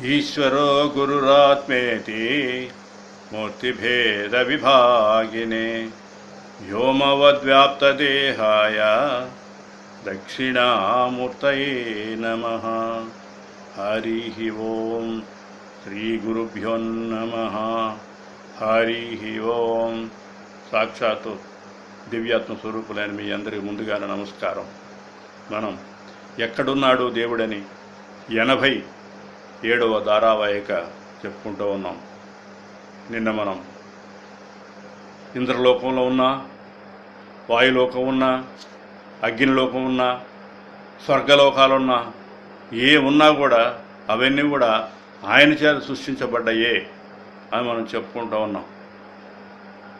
ఈశ్వరో గురురాత్మేతి మూర్తిభేదవిభాగినే వ్యోమవద్వ్యాప్తదేహాయ దక్షిణామూర్తయే నమ। హరి ఓం శ్రీ నమ। హరి ఓం సాక్షాత్తు దివ్యాత్మ స్వరూపులైన మీ అందరికీ ముందుగానే నమస్కారం. మనం ఎక్కడున్నాడు దేవుడని ఎనభై ఏడవ ధారావాహిక చెప్పుకుంటూ ఉన్నాం. నిన్న మనం ఇంద్రలోకంలో ఉన్నా వాయులోకం ఉన్నా అగ్నిలోకం ఉన్నా స్వర్గలోకాలున్నా ఏ ఉన్నా కూడా అవన్నీ కూడా ఆయన చేత సృష్టించబడ్డాయే అని మనం చెప్పుకుంటూ ఉన్నాం.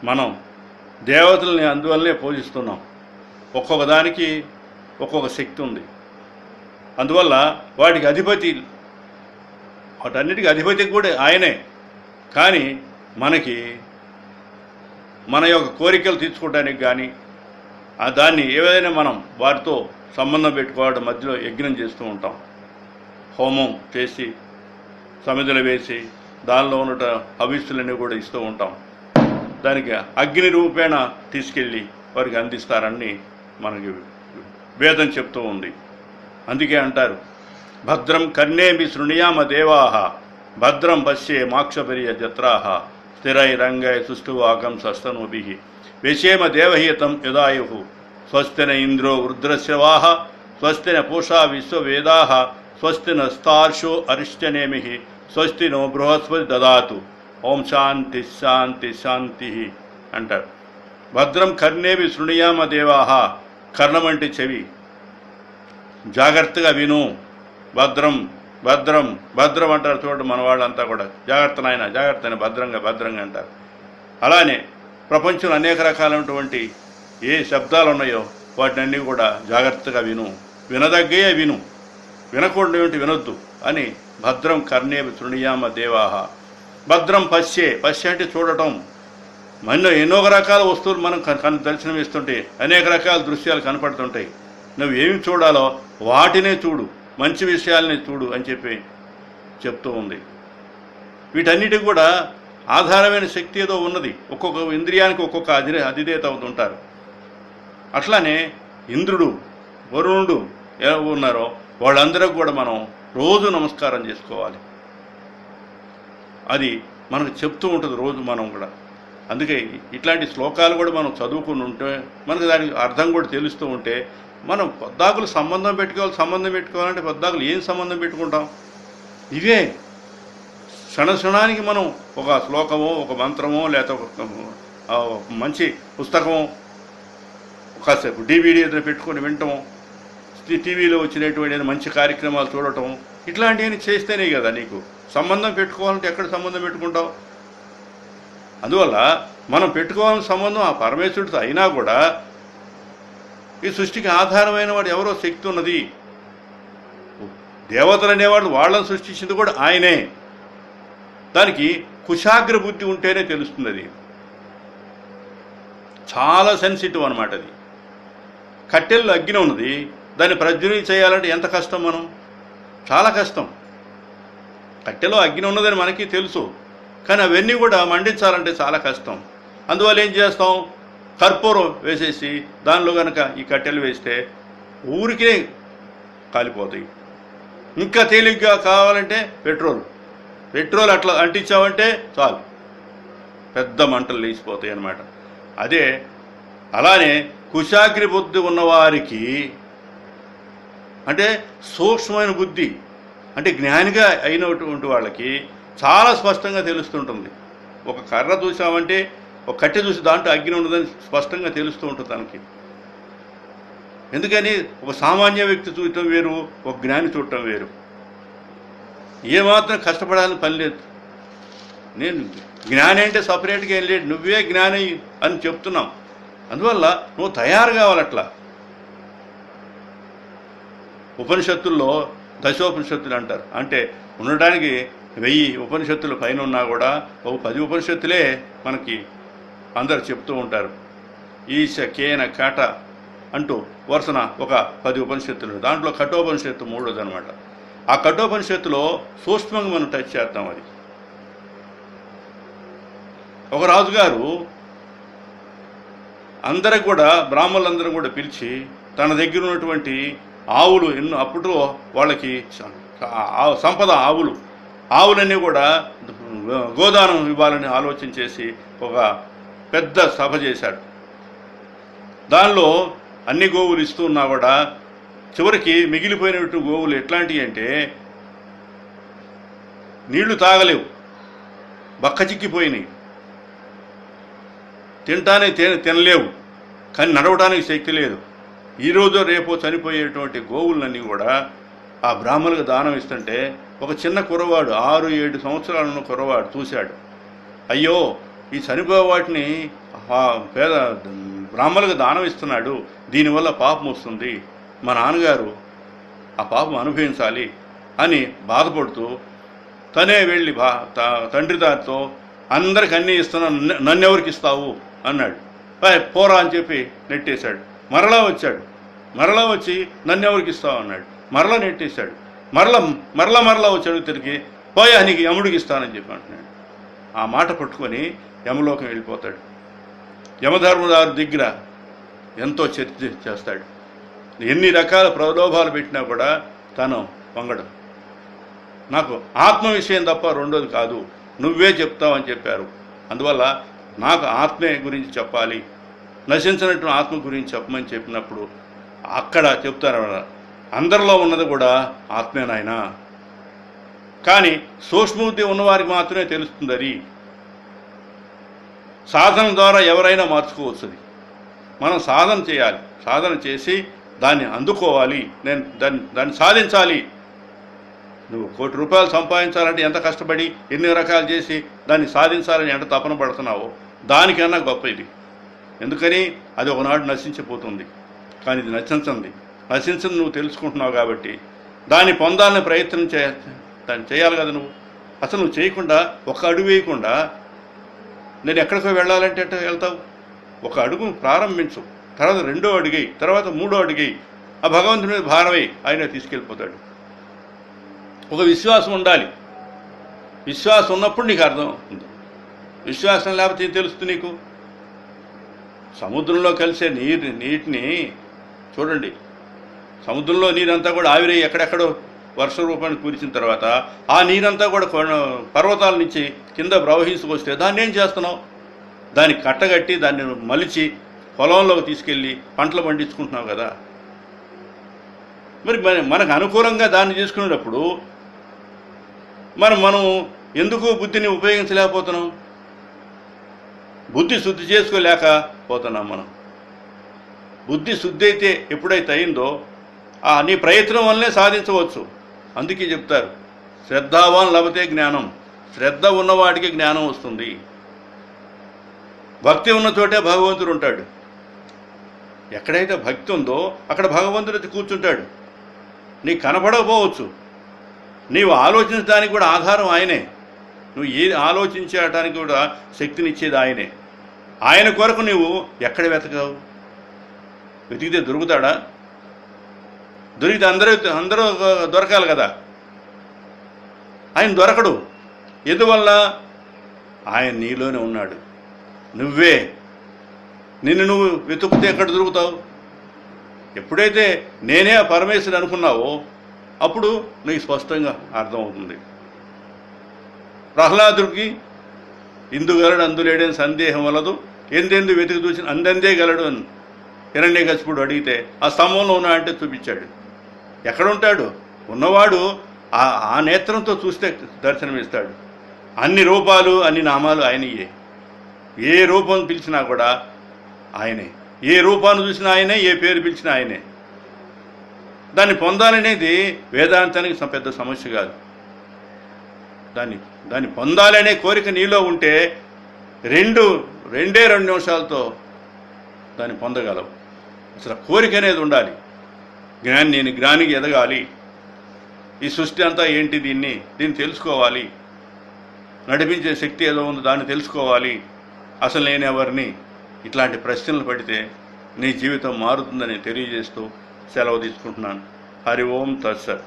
మనం దేవతల్ని అందువల్లనే పూజిస్తున్నాం. ఒక్కొక్క దానికి ఒక్కొక్క శక్తి ఉంది. అందువల్ల వాటికి అధిపతి వాటన్నిటికీ అధిపతి కూడా ఆయనే. కానీ మనకి మన యొక్క కోరికలు తీర్చుకోవడానికి కానీ ఆ దాన్ని ఏదైనా మనం వారితో సంబంధం పెట్టుకోవడం మధ్యలో యజ్ఞం చేస్తూ ఉంటాం. హోమం చేసి సమిధులు వేసి దానిలో ఉన్న హవిస్సులన్నీ కూడా ఇస్తూ ఉంటాం. దానికి అగ్ని రూపేణ తీసుకెళ్ళి వారికి అందిస్తారని మనకి వేదం చెప్తూ ఉంది. అందుకే అంటారు భద్రం కర్ణేమి శృణుయామ దేవాహ భద్రం పశ్యే మాక్షపర్య జత్రా. స్థిరైరంగై సుష్ఠువాకం సస్తనోభి విషేమ దేవహీతం యదాయు. స్వస్తిన ఇంద్రో వృద్రశ్రవాహ స్వస్తిన పూషా విశ్వవేదా. స్వస్తిన స్థార్షో అరిష్టనేమి. స్వస్తి నో బృహస్పతి దదాతు. ఓం శాంతి శాంతి శాంతి అంటారు. భద్రం కర్ణేవి శృణుయామ దేవాహ కర్ణం అంటే చెవి. జాగ్రత్తగా విను. భద్రం భద్రం భద్రం అంటారు చూడండి మన వాళ్ళంతా కూడా. జాగ్రత్త నాయన జాగ్రత్త అయిన భద్రంగా భద్రంగా అంటారు. అలానే ప్రపంచంలో అనేక రకాలైనటువంటి ఏ శబ్దాలు ఉన్నాయో వాటినన్నీ కూడా జాగ్రత్తగా విను. వినదగ్గే విను. వినకూడదు వినొద్దు అని భద్రం కర్ణే తృణియామ దేవాహ. భద్రం పశ్యే పశ్య అంటే చూడటం. మన ఎన్నో రకాల వస్తువులు మనం కను దర్శనం ఇస్తుంటే అనేక రకాల దృశ్యాలు కనపడుతుంటాయి. నువ్వు ఏమి చూడాలో వాటినే చూడు. మంచి విషయాల్ని చూడు అని చెప్పి చెప్తూ ఉంది. వీటన్నిటికి కూడా ఆధారమైన శక్తి ఏదో ఉన్నది. ఒక్కొక్క ఇంద్రియానికి ఒక్కొక్క అధి అధిదేత ఉంటారు అట్లానే ఇంద్రుడు వరుణుడు ఎలా ఉన్నారో వాళ్ళందరూ కూడా మనం రోజు నమస్కారం చేసుకోవాలి. అది మనకు చెప్తూ ఉంటుంది రోజు మనం కూడా. అందుకే ఇట్లాంటి శ్లోకాలు కూడా మనం చదువుకుని ఉంటే మనకు దానికి అర్థం కూడా తెలుస్తూ ఉంటే మనం పద్దాకులు సంబంధం పెట్టుకోవాలి సంబంధం పెట్టుకోవాలంటే పద్దాకులు ఏం సంబంధం పెట్టుకుంటాం? ఇవే. క్షణ క్షణానికి మనం ఒక శ్లోకమో ఒక మంత్రమో లేకపోతే ఒక ఒక మంచి పుస్తకమో కాసేపు డీవీడీ ఏదైనా పెట్టుకొని వినటం టీవీలో వచ్చినటువంటి మంచి కార్యక్రమాలు చూడటం ఇట్లాంటివన్నీ చేస్తేనే కదా నీకు. సంబంధం పెట్టుకోవాలంటే ఎక్కడ సంబంధం పెట్టుకుంటావు? అందువల్ల మనం పెట్టుకోవాల్సిన సంబంధం ఆ పరమేశ్వరుడితో అయినా కూడా ఈ సృష్టికి ఆధారమైన వాడు ఎవరో శక్తి ఉన్నది. దేవతలు అనేవాడు వాళ్ళని సృష్టించింది కూడా ఆయనే. దానికి కుశాగ్ర బుద్ధి ఉంటేనే తెలుస్తుంది అది. చాలా సెన్సిటివ్ అనమాట అది. కట్టెల్లో అగ్ని ఉన్నది. దాన్ని ప్రజ్వలి చేయాలంటే ఎంత కష్టం మనం? చాలా కష్టం. కట్టెలో అగ్ని ఉన్నదని మనకి తెలుసు. కానీ అవన్నీ కూడా మండించాలంటే చాలా కష్టం. అందువల్ల ఏం చేస్తాం? కర్పూరం వేసేసి దానిలో కనుక ఈ కట్టెలు వేస్తే ఊరికే కాలిపోతాయి. ఇంకా తేలిగ్గా కావాలంటే పెట్రోల్. పెట్రోల్ అట్లా అంటించామంటే చాలు. పెద్ద మంటలు లేచిపోతాయి అన్నమాట. అదే అలానే కుశాగ్రి బుద్ధి ఉన్నవారికి అంటే సూక్ష్మమైన బుద్ధి అంటే జ్ఞానిగా అయినటువంటి వాళ్ళకి చాలా స్పష్టంగా తెలుస్తుంటుంది. ఒక కర్ర చూసామంటే ఒక కట్టె చూసి దాంట్లో అగ్ని ఉండదని స్పష్టంగా తెలుస్తూ ఉంటుంది తనకి. ఎందుకని? ఒక సామాన్య వ్యక్తి చూడటం వేరు ఒక జ్ఞాని చూడటం వేరు. ఏమాత్రం కష్టపడాలని పని లేదు. నేను జ్ఞాని అంటే సపరేట్గా ఏం లేదు. నువ్వే జ్ఞాని అని చెప్తున్నాం. అందువల్ల నువ్వు తయారు కావాలట్లా. ఉపనిషత్తుల్లో దశోపనిషత్తులు అంటారు. అంటే ఉండడానికి వెయ్యి ఉపనిషత్తుల పైన ఉన్నా కూడా ఒక పది ఉపనిషత్తులే మనకి అందరు చెప్తూ ఉంటారు. ఈశ కేన కట అంటూ వరుసన ఒక పది ఉపనిషత్తులు దాంట్లో కఠోపనిషత్తు మూడోది అనమాట ఆ కఠోపనిషత్తులో సూక్ష్మంగా మనం టచ్ చేస్తాం అది. ఒక రాజుగారు అందరికి కూడా బ్రాహ్మణులందరూ కూడా పిలిచి తన దగ్గర ఉన్నటువంటి ఆవులు ఎన్నో అప్పుడు వాళ్ళకి సంపద ఆవులు ఆవులన్నీ కూడా గోదానం ఇవ్వాలని ఆలోచన చేసి ఒక పెద్ద సభ చేశాడు. దానిలో అన్ని గోవులు ఇస్తూ ఉన్నా కూడా చివరికి మిగిలిపోయినట్టు గోవులు ఎట్లాంటివి అంటే నీళ్ళు తాగలేవు బక్క చిక్కిపోయినాయి. తింటానే తిన తినలేవు కానీ నడవడానికి శక్తి లేదు. ఈరోజు రేపో చనిపోయేటువంటి గోవులన్నీ కూడా ఆ బ్రాహ్మణులకు దానం ఇస్తుంటే ఒక చిన్న కురవాడు ఆరు ఏడు సంవత్సరాలను కురవాడు కుర్రవాడు చూశాడు. అయ్యో ఈ చనిపోయే వాటిని పేద బ్రాహ్మణులకు దానం ఇస్తున్నాడు. దీనివల్ల పాపం వస్తుంది. మా నాన్నగారు ఆ పాపం అనుభవించాలి అని బాధపడుతూ తనే వెళ్ళి బా త- తండ్రి దారితో అందరికి అన్నీ ఇస్తున్నా నన్ను- నన్నెవరికి ఇస్తావు? అన్నాడు. పోరా అని చెప్పి నెట్టేశాడు. మరలా వచ్చాడు. మరలా వచ్చి నన్నెవరికి ఇస్తావు? అన్నాడు. మరలా నెట్టేశాడు. మరల మరలా మరలా వచ్చాడు తిరిగి పోయా నీకు యముడికి ఇస్తానని చెప్పి అంటున్నాడు. ఆ మాట పట్టుకొని యమలోకం వెళ్ళిపోతాడు. యమధర్మదారు దగ్గర ఎంతో చర్చ చేస్తాడు. ఎన్ని రకాల ప్రలోభాలు పెట్టినా కూడా తను వంగడం నాకు ఆత్మ విషయం తప్ప రెండోది కాదు. నువ్వే చెప్తావని చెప్పారు. అందువల్ల నాకు ఆత్మే గురించి చెప్పాలి. నశించినట్టు ఆత్మ గురించి చెప్పమని చెప్పినప్పుడు అక్కడ చెప్తారు అందరిలో ఉన్నది కూడా ఆత్మే నాయనా. కానీ సూక్ష్మబుద్ధి ఉన్నవారికి మాత్రమే తెలుస్తుంది అది. సాధన ద్వారా ఎవరైనా మార్చుకోవచ్చుది మనం సాధన చేయాలి. సాధన చేసి దాన్ని అందుకోవాలి. నేను దాన్ని దాన్ని సాధించాలి. నువ్వు కోటి రూపాయలు సంపాదించాలంటే ఎంత కష్టపడి ఎన్ని రకాలు చేసి దాన్ని సాధించాలని ఎంత తపన పడుతున్నావో దానికన్నా గొప్ప ఇది. ఎందుకని? అది ఒకనాడు నశించిపోతుంది. కానీ ఇది నశించింది. నశించింది నువ్వు తెలుసుకుంటున్నావు కాబట్టి దాన్ని పొందాలని ప్రయత్నం చే దాన్ని చేయాలి కదా నువ్వు. అసలు నువ్వు చేయకుండా ఒక అడుగు వేయకుండా నేను ఎక్కడికో వెళ్ళాలంటే ఎట్ట వెళ్తావు? ఒక అడుగు ప్రారంభించు. తర్వాత రెండో అడిగి తర్వాత మూడో అడిగి ఆ భగవంతుని మీద భారమై ఆయన తీసుకెళ్ళిపోతాడు. ఒక విశ్వాసం ఉండాలి. విశ్వాసం ఉన్నప్పుడు నీకు అర్థం ఉంది. విశ్వాసం లేకపోతే తెలుస్తుంది నీకు? సముద్రంలో కలిసే నీరు నీటిని చూడండి. సముద్రంలో నీరంతా కూడా ఆవిరై ఎక్కడెక్కడో వర్ష రూపాన్ని కూర్చిన తర్వాత ఆ నీరంతా కూడా పర్వతాల నుంచి కింద ప్రవహించుకొస్తే దాన్ని ఏం చేస్తున్నావు? దాన్ని కట్టగట్టి దాన్ని మలిచి పొలంలోకి తీసుకెళ్ళి పంటలు పండించుకుంటున్నావు కదా. మరి మనకు అనుకూలంగా దాన్ని తీసుకునేటప్పుడు మరి మనం ఎందుకు బుద్ధిని ఉపయోగించలేకపోతున్నాం? బుద్ధి శుద్ధి చేసుకోలేకపోతున్నాం మనం. బుద్ధి శుద్ధి అయితే ఎప్పుడైతే అయిందో ఆ నీ ప్రయత్నం వల్లనే సాధించవచ్చు. అందుకే చెప్తారు శ్రద్ధావాన్ లభతే జ్ఞానం. శ్రద్ధ ఉన్నవాడికి జ్ఞానం వస్తుంది. భక్తి ఉన్న చోటే భగవంతుడు ఉంటాడు. ఎక్కడైతే భక్తి ఉందో అక్కడ భగవంతుడు వచ్చి కూర్చుంటాడు. నీకు కనపడకపోవచ్చు. నీవు ఆలోచించడానికి కూడా ఆధారం ఆయనే. నువ్వు ఏ ఆలోచించడానికి కూడా శక్తినిచ్చేది ఆయనే. ఆయన కొరకు నువ్వు ఎక్కడ వెతకవు వెతికితే దొరుకుతాడా? దొరికితే అందరూ అందరూ దొరకాలి కదా. ఆయన దొరకడు. ఎందువల్ల? ఆయన నీలోనే ఉన్నాడు. నువ్వే. నిన్ను నువ్వు వెతుకుతే ఎక్కడ దొరుకుతావు? ఎప్పుడైతే నేనే ఆ పరమేశ్వరుడు అనుకున్నావో అప్పుడు నీకు స్పష్టంగా అర్థమవుతుంది. ప్రహ్లాదుడికి ఇందుగలడు అందులేడని సందేహం వలదు. ఎందెందు వెతికి చూసిన అందందే గలడు అని హిరణ్యకశిపుడు అడిగితే ఆ స్తంభంలో ఉన్నా అంటే చూపించాడు. ఎక్కడుంటాడు? ఉన్నవాడు ఆ ఆ నేత్రంతో చూస్తే దర్శనమిస్తాడు. అన్ని రూపాలు అన్ని నామాలు ఆయనయే. ఏ రూపం పిలిచినా కూడా ఆయనే. ఏ రూపాన్ని చూసినా ఆయనే ఏ పేరు పిలిచినా ఆయనే. దాన్ని పొందాలనేది వేదాంతానికి పెద్ద సమస్య కాదు. దాన్ని దాన్ని పొందాలనే కోరిక నీలో ఉంటే రెండు రెండే రెండు నిమిషాలతో దాన్ని పొందగలవు. అసలు కోరిక అనేది ఉండాలి. జ్ఞాని నేను జ్ఞానికి ఎదగాలి. ఈ సృష్టి అంతా ఏంటి దీన్ని? దీన్ని తెలుసుకోవాలి. నడిపించే శక్తి ఏదో ఉందో దాన్ని తెలుసుకోవాలి. అసలు నేను ఎవరిని? ఇట్లాంటి ప్రశ్నలు పడితే నీ జీవితం మారుతుందని తెలియజేస్తూ సెలవు తీసుకుంటున్నాను. హరి ఓం తత్సత్.